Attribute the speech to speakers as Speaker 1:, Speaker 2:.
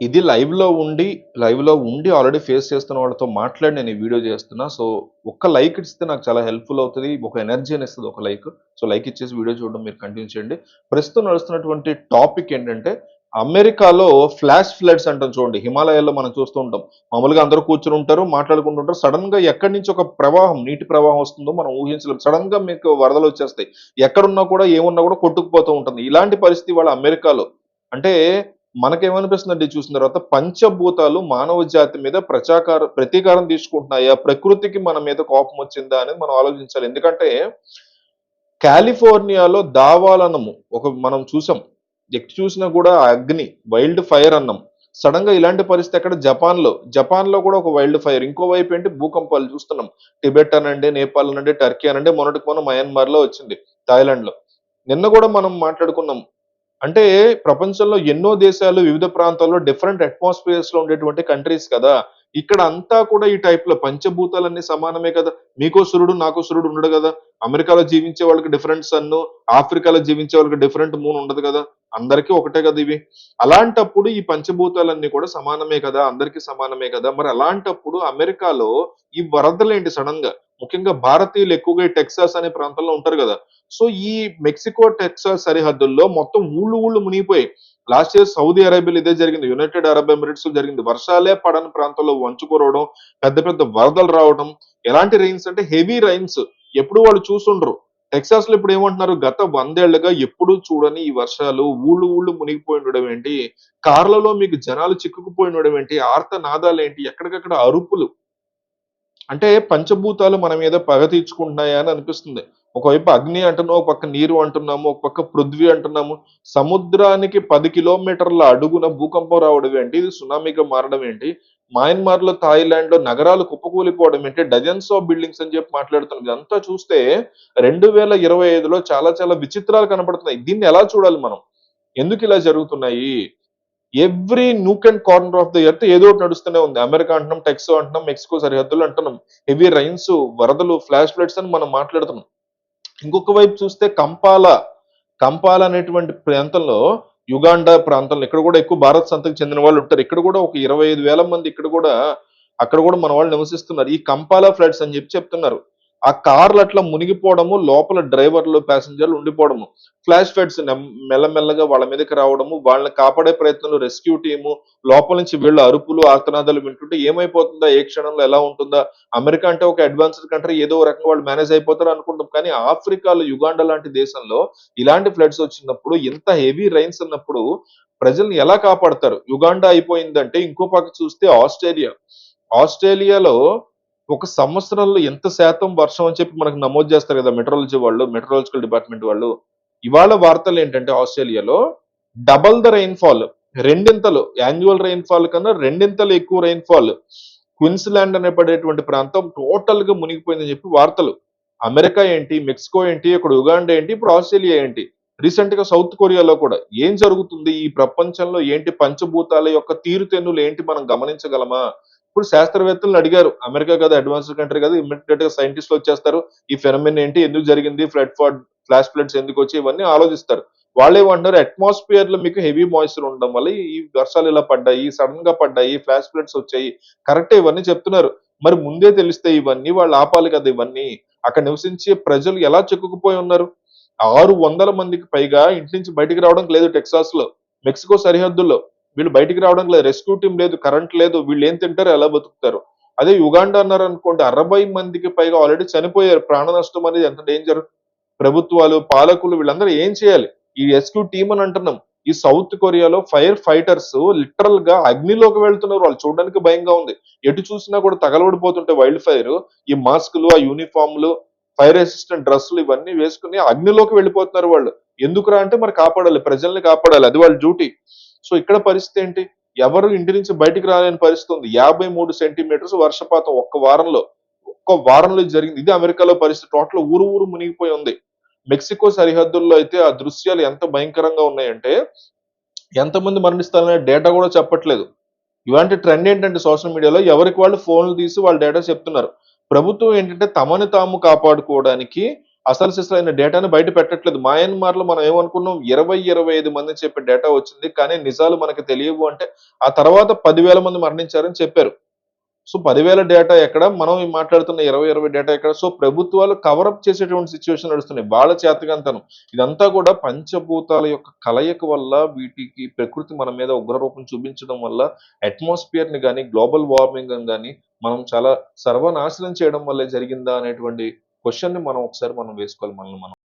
Speaker 1: ఇది లైవ్‌లో ఉండి, లైవ్‌లో ఉండి ఆల్రెడీ ఫేస్ చేస్తున్న వాళ్ళతో మాట్లాడి నేను ఈ వీడియో చేస్తున్నా. సో, ఒక్క లైక్ ఇస్తే నాకు చాలా హెల్ప్‌ఫుల్ అవుతుంది ఒక ఎనర్జీ ఎనర్జీనిస్తది ఒక లైక్. సో, లైక్ ఇచ్చేసి వీడియో చూడడం మీరు కంటిన్యూ చేయండి. ప్రస్తుతం నడుస్తున్నటువంటి టాపిక్ ఏంటంటే, అమెరికాలో ఫ్లాష్ ఫ్లడ్స్ అంటాం చూడండి. హిమాలయాల్లో మనం చూస్తూ ఉంటాం. మామూలుగా అందరూ కూర్చొని ఉంటారు, మాట్లాడుకుంటుంటారు. సడెన్‌గా ఎక్కడి నుంచి ఒక ప్రవాహం, నీటి ప్రవాహం వస్తుందో మనం ఊహించలేం. సడెన్‌గా మీకు వరదలు వచ్చేస్తాయి ఎక్కడున్నా కూడా, ఏమున్నా కూడా కొట్టుకుపోతూ ఉంటుంది. ఇలాంటి పరిస్థితి వాళ్ళ అమెరికాలో. అంటే మనకేమనిపిస్తుందండి చూసిన తర్వాత పంచభూతాలు మానవ జాతి మీద ప్రచాకార ప్రతీకారం తీసుకుంటున్నాయా? ప్రకృతికి మన మీద కోపం వచ్చిందా? అనేది మనం ఆలోచించాలి. ఎందుకంటే కాలిఫోర్నియాలో దావాలనము ఒక మనం చూసాం. ఎక్కి చూసినా కూడా అగ్ని, వైల్డ్ ఫైర్ అన్నాం. సడెన్‌గా ఇలాంటి పరిస్థితి ఎక్కడ జపాన్‌లో. జపాన్‌లో కూడా ఒక వైల్డ్ ఫైర్. ఇంకోవైపు ఏంటి భూకంపాలు చూస్తున్నాం. టిబెట్ అనండి, నేపాల్ అనండి, టర్కీ అనండి, మొన్నటి మొన్న మయన్మార్‌లో వచ్చింది. థాయిలాండ్లో నిన్న కూడా మనం మాట్లాడుకున్నాం. అంటే ప్రపంచంలో ఎన్నో దేశాలు వివిధ ప్రాంతాల్లో డిఫరెంట్ అట్మాస్ఫియర్స్లో ఉండేటువంటి కంట్రీస్ కదా! ఇక్కడ అంతా కూడా ఈ టైప్లో పంచభూతాలన్నీ సమానమే కదా! మీకో సూర్యుడు, నాకో సూర్యుడు ఉండడు కదా! అమెరికాలో జీవించే వాళ్ళకి డిఫరెంట్ సన్ను, ఆఫ్రికాలో జీవించే వాళ్ళకి డిఫరెంట్ మూన్ ఉండదు కదా! అందరికీ ఒకటే కదా ఇవి. అలాంటప్పుడు ఈ పంచభూతాలన్నీ కూడా సమానమే కదా! అందరికీ సమానమే కదా! మరి అలాంటప్పుడు అమెరికాలో ఈ వరదలేంటి సడెన్‌గా? ముఖ్యంగా భారతీయులు ఎక్కువగా టెక్సాస్ అనే ప్రాంతంలో ఉంటారు కదా! సో, ఈ మెక్సికో, టెక్సాస్ సరిహద్దుల్లో మొత్తం ఊళ్ళు ఊళ్ళు మునిగిపోయి లాస్ట్ ఇయర్ సౌదీ అరేబియాలో ఇదే జరిగింది. యునైటెడ్ అరబ్ ఎమిరేట్స్ జరిగింది. వర్షాలే పడని ప్రాంతంలో వంచుకోవడం పెద్ద పెద్ద వరదలు రావడం. ఎలాంటి రైన్స్ అంటే హెవీ రైన్స్. ఎప్పుడు వాళ్ళు చూసుండ్రు టెక్సాస్లో ఇప్పుడు ఏమంటున్నారు? గత వందేళ్ళుగా ఎప్పుడు చూడని ఈ వర్షాలు, ఊళ్ళు ఊళ్ళు మునిగిపోయి ఉండడం ఏంటి? కార్లలో మీకు జనాలు చిక్కుకుపోయి ఉండడం ఏంటి? ఆర్తనాదాలేంటి? ఎక్కడికక్కడ అరుపులు. అంటే పంచభూతాలు మన మీద పగ తీర్చుకుంటున్నాయా అని అనిపిస్తుంది. ఒకవైపు అగ్ని అంటున్నాము ఒక పక్క నీరు అంటున్నాము, ఒక పక్క పృథ్వీ అంటున్నాము. సముద్రానికి పది కిలోమీటర్ల అడుగున భూకంపం రావడం ఏంటి? ఇది సునామీగా మారడం ఏంటి? మయన్మార్లో థాయిలాండ్లో నగరాలు కుప్పకూలిపోవడం ఏంటి? డజన్స్ ఆఫ్ బిల్డింగ్స్ అని చెప్పి మాట్లాడుతున్నాం. ఇదంతా చూస్తే 2025లో చాలా చాలా విచిత్రాలు కనపడుతున్నాయి. దీన్ని ఎలా చూడాలి మనం? ఎందుకు ఇలా జరుగుతున్నాయి? Every nook and corner of the earth ఏదో ఒకటి నడుస్తూనే ఉంది. అమెరికా అంటున్నాం, టెక్సో అంటున్నాం, మెక్సికో సరిహద్దులు అంటున్నాం. హెవీ రైన్స్, వరదలు, ఫ్లాష్ ఫ్లడ్స్ అని మనం మాట్లాడుతున్నాం. ఇంకొక వైపు చూస్తే కంపాల కంపాల అనేటువంటి ప్రాంతంలో యుగాండా ప్రాంతంలో ఇక్కడ కూడా ఎక్కువ భారత్ సంతకు చెందిన వాళ్ళు ఉంటారు. ఇక్కడ కూడా ఒక 25,000 మంది ఇక్కడ కూడా అక్కడ కూడా మన వాళ్ళు నివసిస్తున్నారు. ఈ కంపాల ఫ్లడ్స్ అని చెప్పి చెప్తున్నారు. ఆ కార్లు అట్లా మునిగిపోవడము, లోపల డ్రైవర్లు, ప్యాసింజర్లు ఉండిపోవడము. ఫ్లాష్ ఫైట్స్ మెల్లమెల్లగా వాళ్ళ మీదకి రావడము, వాళ్ళని కాపాడే ప్రయత్నంలో రెస్క్యూ టీము, లోపల నుంచి వీళ్ళ అరుపులు, ఆర్తనాదాలు వింటుంటే ఏమైపోతుందా? ఏ క్షణంలో ఎలా ఉంటుందా? అమెరికా అంటే ఒక అడ్వాన్స్డ్ కంట్రీ ఏదో రకంగా వాళ్ళు మేనేజ్ అయిపోతారు అనుకుంటాం. కానీ ఆఫ్రికాలో యుగాండా లాంటి దేశంలో ఇలాంటి ఫ్లడ్స్ వచ్చినప్పుడు ఇంత హెవీ రైన్స్ ఉన్నప్పుడు ప్రజల్ని ఎలా కాపాడతారు? యుగాండా అయిపోయిందంటే ఇంకో పక్క చూస్తే ఆస్ట్రేలియా. ఆస్ట్రేలియాలో ఒక సంవత్సరంలో ఎంత శాతం వర్షం అని చెప్పి మనకు నమోదు చేస్తారు కదా! మెట్రాలజీ వాళ్ళు, మెట్రాలజికల్ డిపార్ట్మెంట్ వాళ్ళు. ఇవాళ వార్తలు ఏంటంటే ఆస్ట్రేలియాలో డబుల్ ద రెయిన్‌ఫాల్ రెండింతలు యాన్యువల్ రెయిన్‌ఫాల్ కన్నా రెండింతలు ఎక్కువ రెయిన్‌ఫాల్. అనే పడేటువంటి ప్రాంతం టోటల్గా మునిగిపోయిందని చెప్పి వార్తలు. అమెరికా ఏంటి? మెక్సికో ఏంటి? ఇక్కడ ఉగాండా ఏంటి? ఇప్పుడు ఆస్ట్రేలియా ఏంటి? రీసెంట్గా సౌత్ కొరియాలో కూడా ఏం జరుగుతుంది? ఈ ప్రపంచంలో ఏంటి పంచభూతాల యొక్క తీరుతెన్నులు ఏంటి మనం గమనించగలమా? ఇప్పుడు శాస్త్రవేత్తలను అడిగారు. అమెరికా కదా అడ్వాన్స్డ్ కంట్రీ కదా! ఇమ్మీడియేట్‌గా సైంటిస్ట్‌లు వచ్చేస్తారు. ఈ ఫెనమిన్ ఏంటి? ఎందుకు జరిగింది? ఫ్లడ్ ఫాడ్ ఫ్లాష్ ఫ్లడ్స్ ఎందుకొచ్చాయి? ఇవన్నీ ఆలోచిస్తారు. వాళ్ళేమంటున్నారు అట్మాస్ఫియర్‌లో మీకు హెవీ మాయిశ్చర్ ఉండడం వల్ల ఈ వర్షాలు ఇలా పడ్డాయి. సడన్గా పడ్డాయి. ఫ్లాష్ ఫ్లడ్స్ వచ్చాయి. కరెక్ట్ ఇవన్నీ చెప్తున్నారు. మరి ముందే తెలిస్తే ఇవన్నీ వాళ్ళు ఆపాలి కదా ఇవన్నీ. అక్కడ నివసించే ప్రజలు ఎలా చిక్కుకుపోయి ఉన్నారు? 600 మందికి పైగా ఇంటి నుంచి బయటికి రావడం లేదు టెక్సాస్లో మెక్సికో సరిహద్దుల్లో. వీళ్ళు బయటికి రావడం లేదు. రెస్క్యూ టీమ్ లేదు. కరెంట్ లేదు. వీళ్ళు ఏం తింటారు? ఎలా బతుకుతారు? అదే యుగాండా అన్నారనుకోండి 60 మందికి పైగా ఆల్రెడీ చనిపోయారు. ప్రాణ నష్టం అనేది ఎంత డేంజర్. ప్రభుత్వాలు, పాలకులు వీళ్ళందరూ ఏం చేయాలి? ఈ రెస్క్యూ టీం అని అంటున్నాం. ఈ సౌత్ కొరియాలో ఫైర్ ఫైటర్స్ లిటరల్‌గా అగ్నిలోకి వెళ్తున్నారు. వాళ్ళు చూడడానికి భయంగా ఉంది. ఎటు చూసినా కూడా తగలబడిపోతుంటే వైల్డ్ ఫైర్ ఈ మాస్కులు, ఆ యూనిఫామ్లు ఫైర్ రెసిస్టెంట్ డ్రెస్సులు ఇవన్నీ వేసుకొని అగ్నిలోకి వెళ్ళిపోతున్నారు వాళ్ళు. ఎందుకురా అంటే మరి కాపాడాలి. ప్రజల్ని కాపాడాలి. అది వాళ్ళ డ్యూటీ. సో ఇక్కడ పరిస్థితి ఏంటి? ఎవరు ఇంటి నుంచి బయటికి రాలేని పరిస్థితి ఉంది. 53 సెంటీమీటర్స్ వర్షపాతం ఒక్క వారంలో. ఒక్క వారంలో జరిగింది. ఇది అమెరికాలో పరిస్థితి. టోటల్ ఊరు ఊరు మునిగిపోయి ఉంది. మెక్సికో సరిహద్దుల్లో అయితే ఆ దృశ్యాలు ఎంత భయంకరంగా ఉన్నాయంటే ఎంతమంది మరణిస్తారనే డేటా కూడా చెప్పట్లేదు. ఇలాంటి ట్రెండ్ ఏంటంటే సోషల్ మీడియాలో ఎవరికి వాళ్ళు ఫోన్‌లు తీసి వాళ్ళ డేటా చెప్తున్నారు. ప్రభుత్వం ఏంటంటే తమను తాము కాపాడుకోవడానికి అసలు అయిన డేటాను బయట పెట్టట్లేదు. మయన్మార్‌లో మనం ఏమనుకున్నాం 20, 25 మంది చెప్పే డేటా వచ్చింది. కానీ నిజాలు మనకు తెలియవు అంటే, ఆ తర్వాత పదివేల మంది మరణించారని చెప్పారు. సో, పదివేల డేటా ఎక్కడ? మనం మాట్లాడుతున్న 20, 20 డేటా ఎక్కడ? సో, ప్రభుత్వాలు కవర్ అప్ చేసేటువంటి సిచ్యువేషన్ నడుస్తున్నాయి. బాల చేతగానితనం. ఇదంతా కూడా పంచభూతాల యొక్క కలయిక వల్ల వీటికి ప్రకృతి మన మీద ఉగ్రరూపం చూపించడం వల్ల అట్మాస్ఫియర్ని కానీ గ్లోబల్ వార్మింగ్‌ని గాని మనం చాలా సర్వనాశనం చేయడం వల్లే జరిగిందా అనేటువంటి క్వశ్చన్ని మనం ఒకసారి మనం వేసుకోవాలి మనల్ని మనం.